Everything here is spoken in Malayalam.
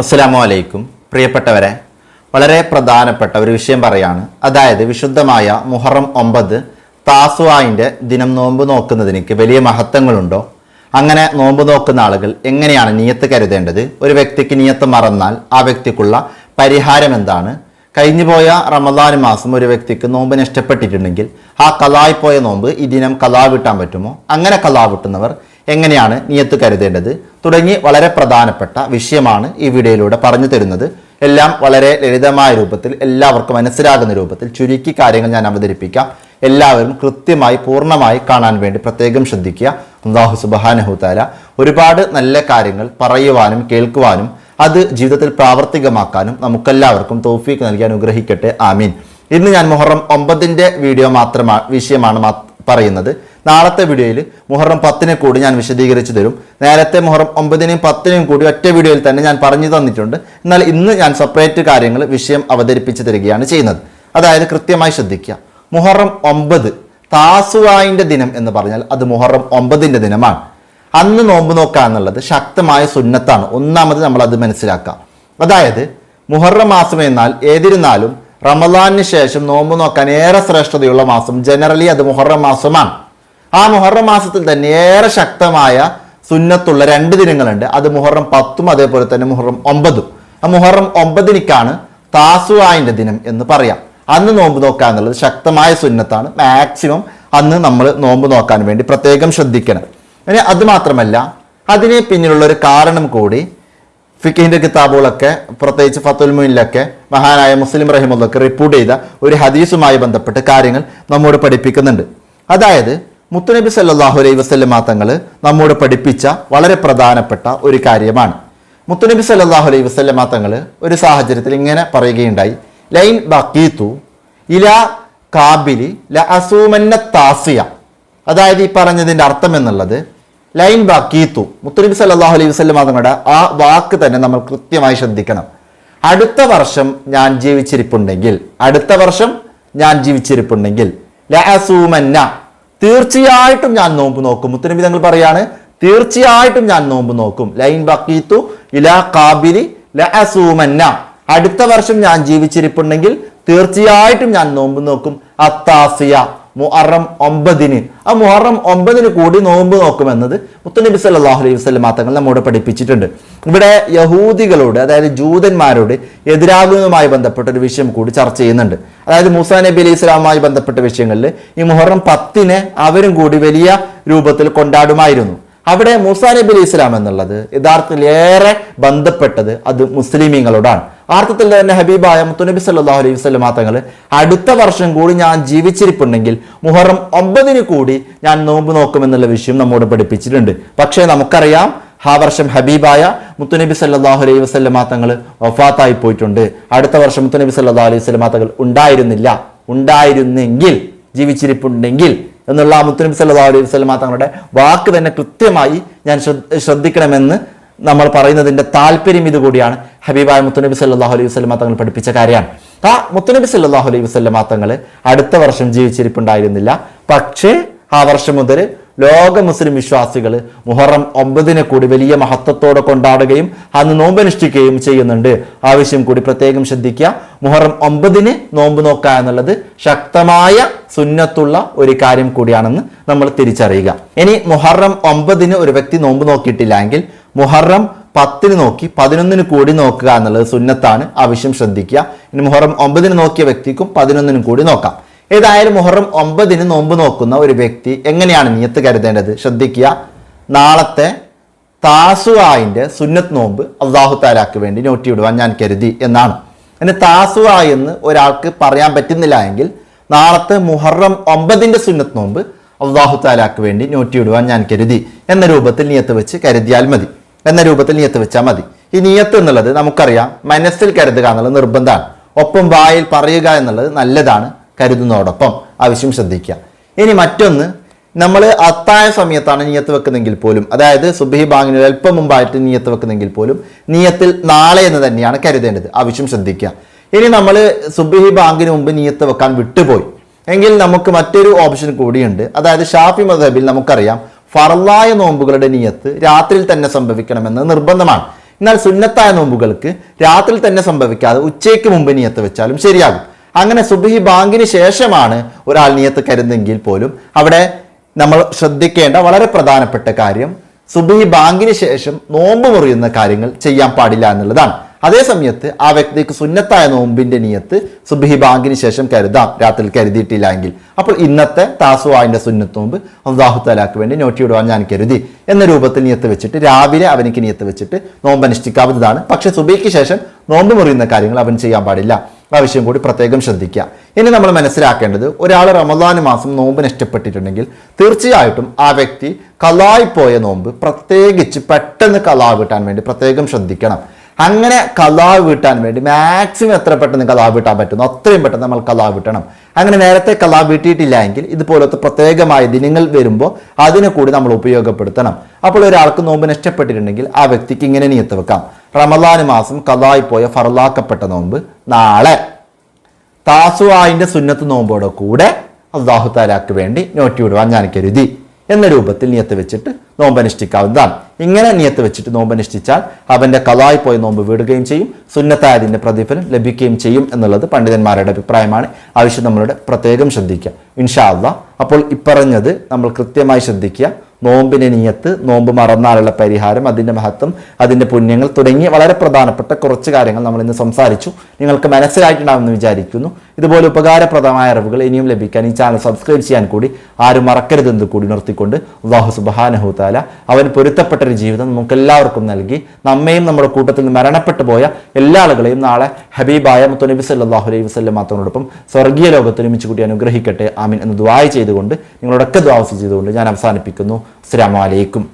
അസ്സലാമു അലൈക്കും പ്രിയപ്പെട്ടവരെ വളരെ പ്രധാനപ്പെട്ട ഒരു വിഷയം പറയാണ്. അതായത് വിശുദ്ധമായ മുഹറം ഒമ്പത് താസുവായിന്റെ ദിനം നോമ്പ് നോക്കുന്നതിനേക്ക് വലിയ മഹത്വങ്ങളുണ്ടോ? അങ്ങനെ നോമ്പ് നോക്കുന്ന ആളുകൾ എങ്ങനെയാണ് നിയത്ത് കരുതേണ്ടത്? ഒരു വ്യക്തിക്ക് നിയത്ത് മറന്നാൽ ആ വ്യക്തിക്കുള്ള പരിഹാരം എന്താണ്? കഴിഞ്ഞുപോയ റമദാൻ മാസം ഒരു വ്യക്തിക്ക് നോമ്പ് നഷ്ടപ്പെട്ടിട്ടുണ്ടെങ്കിൽ ആ കലായിപ്പോയ പോയ നോമ്പ് ഈ ദിനം കലാ വിട്ടാൻ പറ്റുമോ? അങ്ങനെ കലാ വിട്ടുന്നവർ എങ്ങനെയാണ് നിയത്ത് കരുതേണ്ടത്? തുടങ്ങി വളരെ പ്രധാനപ്പെട്ട വിഷയമാണ് ഈ വീഡിയോയിലൂടെ പറഞ്ഞു തരുന്നത്. എല്ലാം വളരെ ലളിതമായ രൂപത്തിൽ എല്ലാവർക്കും മനസ്സിലാകുന്ന രൂപത്തിൽ ചുരുക്കി കാര്യങ്ങൾ ഞാൻ അവതരിപ്പിക്കാം. എല്ലാവരും കൃത്യമായി പൂർണമായി കാണാൻ വേണ്ടി പ്രത്യേകം ശ്രദ്ധിക്കുക. അള്ളാഹു സുബാനഹുത്താല ഒരുപാട് നല്ല കാര്യങ്ങൾ പറയുവാനും കേൾക്കുവാനും അത് ജീവിതത്തിൽ പ്രാവർത്തികമാക്കാനും നമുക്കെല്ലാവർക്കും തോഫീക്ക് നൽകി അനുഗ്രഹിക്കട്ടെ. ആമീൻ. ഇന്ന് ഞാൻ മുഹറം ഒമ്പതിന്റെ വീഡിയോ മാത്രമാണ് വിഷയമാണ് പറയുന്നത്. നാളത്തെ വീഡിയോയിൽ മുഹറം പത്തിനെ കൂടി ഞാൻ വിശദീകരിച്ചു തരും. നേരത്തെ മുഹറം ഒമ്പതിനെയും പത്തിനെയും കൂടി ഒറ്റ വീഡിയോയിൽ തന്നെ ഞാൻ പറഞ്ഞു തന്നിട്ടുണ്ട്. എന്നാൽ ഇന്ന് ഞാൻ സെപ്പറേറ്റ് കാര്യങ്ങൾ വിഷയം അവതരിപ്പിച്ച് തരികയാണ് ചെയ്യുന്നത്. അതായത് കൃത്യമായി ശ്രദ്ധിക്കുക. മുഹറം ഒമ്പത് താസുവായിന്റെ ദിനം എന്ന് പറഞ്ഞാൽ അത് മുഹറം ഒമ്പതിന്റെ ദിനമാണ്. അന്ന് നോമ്പ് നോക്കുക എന്നുള്ളത് ശക്തമായ സുന്നത്താണ്. ഒന്നാമത് നമ്മൾ അത് മനസ്സിലാക്കാം അതായത് മുഹറം മാസം എന്നാൽ ഏതിരുന്നാലും റമദാനിന് ശേഷം നോമ്പ് നോക്കാൻ ഏറെ ശ്രേഷ്ഠതയുള്ള മാസം ജനറലി അത് മുഹറം മാസമാണ്. ആ മുഹറം മാസത്തിൽ തന്നെ ഏറെ ശക്തമായ സുന്നത്തുള്ള രണ്ട് ദിനങ്ങളുണ്ട്. അത് മുഹറം പത്തും അതേപോലെ തന്നെ മുഹറം ഒമ്പതും. ആ മുഹറം ഒമ്പതിനിക്കാണ് താസുവായിന്റെ ദിനം എന്ന് പറയാം. അന്ന് നോമ്പ് നോക്കുക എന്നുള്ളത് ശക്തമായ സുന്നത്താണ്. മാക്സിമം അന്ന് നമ്മൾ നോമ്പ് നോക്കാൻ വേണ്ടി പ്രത്യേകം ശ്രദ്ധിക്കണം. ഇനി അത് മാത്രമല്ല അതിന് പിന്നിലുള്ള ഒരു കാരണം കൂടി ഫിക്കിന്റെ കിതാബുകളൊക്കെ പ്രത്യേകിച്ച് ഫത്തുൽ മുയിലൊക്കെ മഹാനായ മുസ്ലിം റഹിമുള്ളൊക്കെ റിപ്പോർട്ട് ചെയ്ത ഒരു ഹദീസുമായി ബന്ധപ്പെട്ട് കാര്യങ്ങൾ നമ്മോട് പഠിപ്പിക്കുന്നുണ്ട്. അതായത് മുത്തുനബി സല്ലാഹു അലൈഹി വസ്ലമാ തങ്ങൾ നമ്മോട് പഠിപ്പിച്ച വളരെ പ്രധാനപ്പെട്ട ഒരു കാര്യമാണ്. മുത്തുനബി സല്ലാഹു അലൈഹി വസ്ലമാ തങ്ങൾ ഒരു സാഹചര്യത്തിൽ ഇങ്ങനെ പറയുകയുണ്ടായി. ലൈൻ ബക്കീത്തു ഇല കാബിലി ല അസൂമന്ന താസിയ. അതായത് ഈ പറഞ്ഞതിന്റെ അർത്ഥം എന്നുള്ളത് ലൈൻ ബാക്കീത്തു മുത്തുനബി സല്ലാഹു അലൈഹി വസ്ലം തങ്ങളുടെ ആ വാക്ക് തന്നെ നമ്മൾ കൃത്യമായി ശ്രദ്ധിക്കണം. അടുത്ത വർഷം ഞാൻ ജീവിച്ചിരിപ്പുണ്ടെങ്കിൽ അടുത്ത വർഷം ഞാൻ ജീവിച്ചിരിപ്പുണ്ടെങ്കിൽ ലഅസൂമന്ന തീർച്ചയായിട്ടും ഞാൻ നോമ്പ് നോക്കും. മുത്തനബി തങ്ങൾ പറയാണ് തീർച്ചയായിട്ടും ഞാൻ നോമ്പ് നോക്കും. ലൈൻ ബക്കീത്തു ഇലാ കാബിലി ലഅസൂമന്ന അടുത്ത വർഷം ഞാൻ ജീവിച്ചിരിപ്പുണ്ടെങ്കിൽ തീർച്ചയായിട്ടും ഞാൻ നോമ്പ് നോക്കും. അത്താസിയ മുഹറം ഒമ്പതിന്. ആ മുഹറം ഒമ്പതിന് കൂടി നോമ്പ് നോക്കുമെന്നത് മുത്തനബി സല്ലാഹു അലൈഹി വസ്ലം തങ്ങൾ നമ്മോട് പഠിപ്പിച്ചിട്ടുണ്ട്. ഇവിടെ യഹൂദികളോട് അതായത് ജൂതന്മാരോട് എതിരാകുന്നതുമായി ബന്ധപ്പെട്ട ഒരു വിഷയം കൂടി ചർച്ച ചെയ്യുന്നുണ്ട്. അതായത് മൂസാ നബി അലൈഹി സ്വലാമുമായി ബന്ധപ്പെട്ട വിഷയങ്ങളിൽ ഈ മുഹറം പത്തിന് അവരും കൂടി വലിയ രൂപത്തിൽ കൊണ്ടാടുമായിരുന്നു. അവിടെ മൂസാ നബി അലി ഇസ്ലാം എന്നുള്ളത് യഥാർത്ഥത്തിൽ ഏറെ ബന്ധപ്പെട്ടത് അത് മുസ്ലിമീങ്ങളോടാണ്. ആർത്ഥത്തിൽ തന്നെ ഹബീബായ മുത്തുനബി സല്ലല്ലാഹു അലൈഹി വസ്ലം തങ്ങൾ അടുത്ത വർഷം കൂടി ഞാൻ ജീവിച്ചിരിപ്പുണ്ടെങ്കിൽ മുഹറം ഒമ്പതിന് കൂടി ഞാൻ നോമ്പ് നോക്കുമെന്നുള്ള വിഷയം നമ്മോട് പഠിപ്പിച്ചിട്ടുണ്ട്. പക്ഷേ നമുക്കറിയാം ആ വർഷം ഹബീബായ മുത്തുനബി സല്ലാഹു അലൈഹി വസ്ലം തങ്ങൾ ഒഫാത്തായി പോയിട്ടുണ്ട്. അടുത്ത വർഷം മുത്തുനബി സല്ലാഹു അലൈഹി വസ്ലം തങ്ങൾ ഉണ്ടായിരുന്നില്ല. ഉണ്ടായിരുന്നെങ്കിൽ ജീവിച്ചിരിപ്പുണ്ടെങ്കിൽ എന്നുള്ള മുത്തുനബി സല്ലല്ലാഹു അലൈഹി വസ്ലമ തങ്ങളുടെ വാക്ക് തന്നെ കൃത്യമായി ഞാൻ ശ്രദ്ധിക്കണമെന്ന് നമ്മൾ പറയുന്നതിന്റെ താല്പര്യം ഇതുകൂടിയാണ്. ഹബീബായ മുത്തുനബി സല്ലല്ലാഹു അലൈഹി വസ്ലമ തങ്ങൾ പഠിപ്പിച്ച കാര്യമാണ്. ആ മുത്തുനബി സല്ലല്ലാഹു അലൈഹി വസ്ലമ തങ്ങൾ അടുത്ത വർഷം ജീവിച്ചിരിപ്പുണ്ടായിരുന്നില്ല. പക്ഷേ ആ വർഷം മുതൽ ലോക മുസ്ലിം വിശ്വാസികൾ മുഹറം ഒമ്പതിനെ കൂടി വലിയ മഹത്വത്തോടെ കൊണ്ടാടുകയും അന്ന് നോമ്പനുഷ്ഠിക്കുകയും ചെയ്യുന്നുണ്ട്. ആവശ്യം കൂടി പ്രത്യേകം ശ്രദ്ധിക്കുക. മുഹറം ഒമ്പതിന് നോമ്പ് നോക്കുക എന്നുള്ളത് ശക്തമായ സുന്നത്തുള്ള ഒരു കാര്യം കൂടിയാണെന്ന് നമ്മൾ തിരിച്ചറിയുക. ഇനി മുഹറം ഒമ്പതിന് ഒരു വ്യക്തി നോമ്പ് നോക്കിയിട്ടില്ലെങ്കിൽ മുഹറം പത്തിന് നോക്കി പതിനൊന്നിന് കൂടി നോക്കുക എന്നുള്ളത് സുന്നത്താണ്. ആവശ്യം ശ്രദ്ധിക്കുക. ഇനി മുഹറം ഒമ്പതിന് നോക്കിയ വ്യക്തിക്കും പതിനൊന്നിനും കൂടി നോക്കാം. ഏതായാലും മുഹറം ഒമ്പതിന് നോമ്പ് നോക്കുന്ന ഒരു വ്യക്തി എങ്ങനെയാണ് നിയത്ത് കരുതേണ്ടത്? ശ്രദ്ധിക്കുക. നാളത്തെ താസുവായിന്റെ സുന്നത്ത് നോമ്പ് അള്ളാഹു താലാക്ക് വേണ്ടി നോട്ടി വിടുവാൻ ഞാൻ കരുതി എന്നാണ്. എന്നെ താസുവായി എന്ന് ഒരാൾക്ക് പറയാൻ പറ്റുന്നില്ല എങ്കിൽ നാളത്തെ മുഹറം ഒമ്പതിന്റെ സുന്നത്ത് നോമ്പ് അള്ളാഹു താലാക്ക് വേണ്ടി നോട്ടി വിടുവാൻ ഞാൻ കരുതി എന്ന രൂപത്തിൽ നിയത്ത് വെച്ച് കരുതിയാൽ മതി. എന്ന രൂപത്തിൽ നിയത്ത് വെച്ചാൽ മതി. ഈ നിയത്ത് എന്നുള്ളത് നമുക്കറിയാം മനസ്സിൽ കരുതുക എന്നുള്ളത് നിർബന്ധമാണ്. ഒപ്പം വായിൽ പറയുക എന്നുള്ളത് നല്ലതാണ്. കരുതുന്നതോടൊപ്പം ആവശ്യം ശ്രദ്ധിക്കുക. ഇനി മറ്റൊന്ന് നമ്മൾ അത്തായ സമയത്താണ് നീയത്ത് വെക്കുന്നെങ്കിൽ പോലും അതായത് സുബഹി ബാങ്ങിന് അല്പം മുമ്പായിട്ട് നീയത്ത് വെക്കുന്നെങ്കിൽ പോലും നീയത്തിൽ നാളെ എന്ന് തന്നെയാണ് കരുതേണ്ടത് ആവശ്യം ശ്രദ്ധിക്കുക. ഇനി നമ്മൾ സുബഹി ബാങ്കിന് മുമ്പ് നീയത്ത് വെക്കാൻ വിട്ടുപോയി. എങ്കിൽ നമുക്ക് മറ്റൊരു ഓപ്ഷൻ കൂടിയുണ്ട് അതായത് ഷാഫി മദബിൽ നമുക്കറിയാം ഫറലായ നോമ്പുകളുടെ നീയത്ത് രാത്രിയിൽ തന്നെ സംഭവിക്കണമെന്ന് നിർബന്ധമാണ്. എന്നാൽ സുന്നത്തായ നോമ്പുകൾക്ക് രാത്രിയിൽ തന്നെ സംഭവിക്കാതെ ഉച്ചയ്ക്ക് മുമ്പ് നീയത്ത് വെച്ചാലും ശരിയാകും. അങ്ങനെ സുബിഹി ബാങ്കിന് ശേഷമാണ് ഒരാൾ നിയത്ത് കരുതെങ്കിൽ പോലും അവിടെ നമ്മൾ ശ്രദ്ധിക്കേണ്ട വളരെ പ്രധാനപ്പെട്ട കാര്യം സുബിഹി ബാങ്കിന് ശേഷം നോമ്പ് മുറിയുന്ന കാര്യങ്ങൾ ചെയ്യാൻ പാടില്ല എന്നുള്ളതാണ്. അതേ സമയത്ത് ആ വ്യക്തിക്ക് സുന്നത്തായ നോമ്പിന്റെ നിയത്ത് സുബിഹി ബാങ്കിന് ശേഷം കരുതാം. രാത്രി കരുതിയിട്ടില്ല എങ്കിൽ. അപ്പോൾ ഇന്നത്തെ താസുവായിന്റെ സുന്നത്ത് നോമ്പ് അള്ളാഹു തലാക്ക് വേണ്ടി നോട്ടിയിടുവാൻ ഞാൻ കരുതി എന്ന രൂപത്തിൽ നിയത്ത് വെച്ചിട്ട് രാവിലെ അവനിക്ക് നിയത്ത് വെച്ചിട്ട് നോമ്പ് അനുഷ്ഠിക്കാവുന്നതാണ് പക്ഷേ സുബഹിക്ക് ശേഷം നോമ്പ് മുറിയുന്ന കാര്യങ്ങൾ അവൻ ചെയ്യാൻ പാടില്ല. ആ വിഷയം കൂടി പ്രത്യേകം ശ്രദ്ധിക്കുക. ഇനി നമ്മൾ മനസ്സിലാക്കേണ്ടത് ഒരാൾ റമദാൻ മാസം നോമ്പ് നഷ്ടപ്പെട്ടിട്ടുണ്ടെങ്കിൽ തീർച്ചയായിട്ടും ആ വ്യക്തി കലായിപ്പോയ പോയ നോമ്പ് പ്രത്യേകിച്ച് പെട്ടെന്ന് കലാ വീട്ടാൻ വേണ്ടി പ്രത്യേകം ശ്രദ്ധിക്കണം. അങ്ങനെ കലാ വീട്ടാൻ വേണ്ടി മാക്സിമം എത്ര പെട്ടെന്ന് കലാ വീട്ടാൻ പറ്റുന്നു അത്രയും പെട്ടെന്ന് നമ്മൾ കലാ വീട്ടണം അങ്ങനെ നേരത്തെ കലാ വീട്ടിയിട്ടില്ല എങ്കിൽ ഇതുപോലത്തെ പ്രത്യേകമായ ദിനങ്ങൾ വരുമ്പോൾ അതിനെ കൂടി നമ്മൾ ഉപയോഗപ്പെടുത്തണം. അപ്പോൾ ഒരാൾക്ക് നോമ്പ് നഷ്ടപ്പെട്ടിട്ടുണ്ടെങ്കിൽ ആ വ്യക്തിക്ക് ഇങ്ങനെ നിയത്ത് വെക്കാം. റമദാൻ മാസം കഥായിപ്പോയ പോയ ഫറലാക്കപ്പെട്ട നോമ്പ് നാളെ. താസുവായിന്റെ സുന്നത്ത് നോമ്പോടെ കൂടെ അള്ളാഹു താലാക്ക് വേണ്ടി നോറ്റി വിടുവാൻ ഞാൻ കരുതി. എന്ന രൂപത്തിൽ നിയത്ത് വെച്ചിട്ട് നോമ്പ് അനുഷ്ഠിക്കാവുന്നതാണ്. ഇങ്ങനെ നിയത്ത് വെച്ചിട്ട് നോമ്പ് അനുഷ്ഠിച്ചാൽ അവന്റെ കലായി പോയ നോമ്പ് വിടുകയും ചെയ്യും സുന്നത്തായതിന്റെ പ്രതിഫലം ലഭിക്കുകയും ചെയ്യും എന്നുള്ളത് പണ്ഡിതന്മാരുടെ അഭിപ്രായമാണ്. ആവശ്യം നമ്മളുടെ പ്രത്യേകം ശ്രദ്ധിക്കുക. ഇൻഷാ അള്ളാഹ് അപ്പോൾ ഇപ്പറഞ്ഞത് നമ്മൾ കൃത്യമായി ശ്രദ്ധിക്കുക. നോമ്പിന് നീയത്ത് നോമ്പ് മറന്നാലുള്ള പരിഹാരം അതിന്റെ മഹത്വം അതിന്റെ പുണ്യങ്ങൾ തുടങ്ങിയ വളരെ പ്രധാനപ്പെട്ട കുറച്ച് കാര്യങ്ങൾ നമ്മൾ ഇന്ന് സംസാരിച്ചു. നിങ്ങൾക്ക് മനസ്സിലായിട്ടുണ്ടാകുമെന്ന് വിചാരിക്കുന്നു. ഇതുപോലെ ഉപകാരപ്രദമായ അറിവുകൾ ഇനിയും ലഭിക്കാൻ ഈ ചാനൽ സബ്സ്ക്രൈബ് ചെയ്യാൻ കൂടി ആരും മറക്കരുതെന്ന് കൂടി നിർത്തിക്കൊണ്ട് അള്ളാഹു സുബാനഹുത്താല അവൻ പൊരുത്തപ്പെട്ട ഒരു ജീവിതം നമുക്ക് എല്ലാവർക്കും നൽകി നമ്മയും നമ്മുടെ കൂട്ടത്തിൽ നിന്ന് മരണപ്പെട്ടു പോയ എല്ലാ ആളുകളെയും നാളെ ഹബീബായ മുത്തുനബി സല്ലാഹു അലൈഹി വസ്ലം മാത്രോടൊപ്പം സ്വർഗീയ ലോകത്തിൽ ഒരുമിച്ച് കൂടി അനുഗ്രഹിക്കട്ടെ. ആമീൻ എന്ന് ദ്വായ ചെയ്തുകൊണ്ട് നിങ്ങളോടൊക്കെ ദ്വാവസ് ചെയ്തുകൊണ്ട് ഞാൻ അവസാനിപ്പിക്കുന്നു. അസ്സാം വലൈക്കും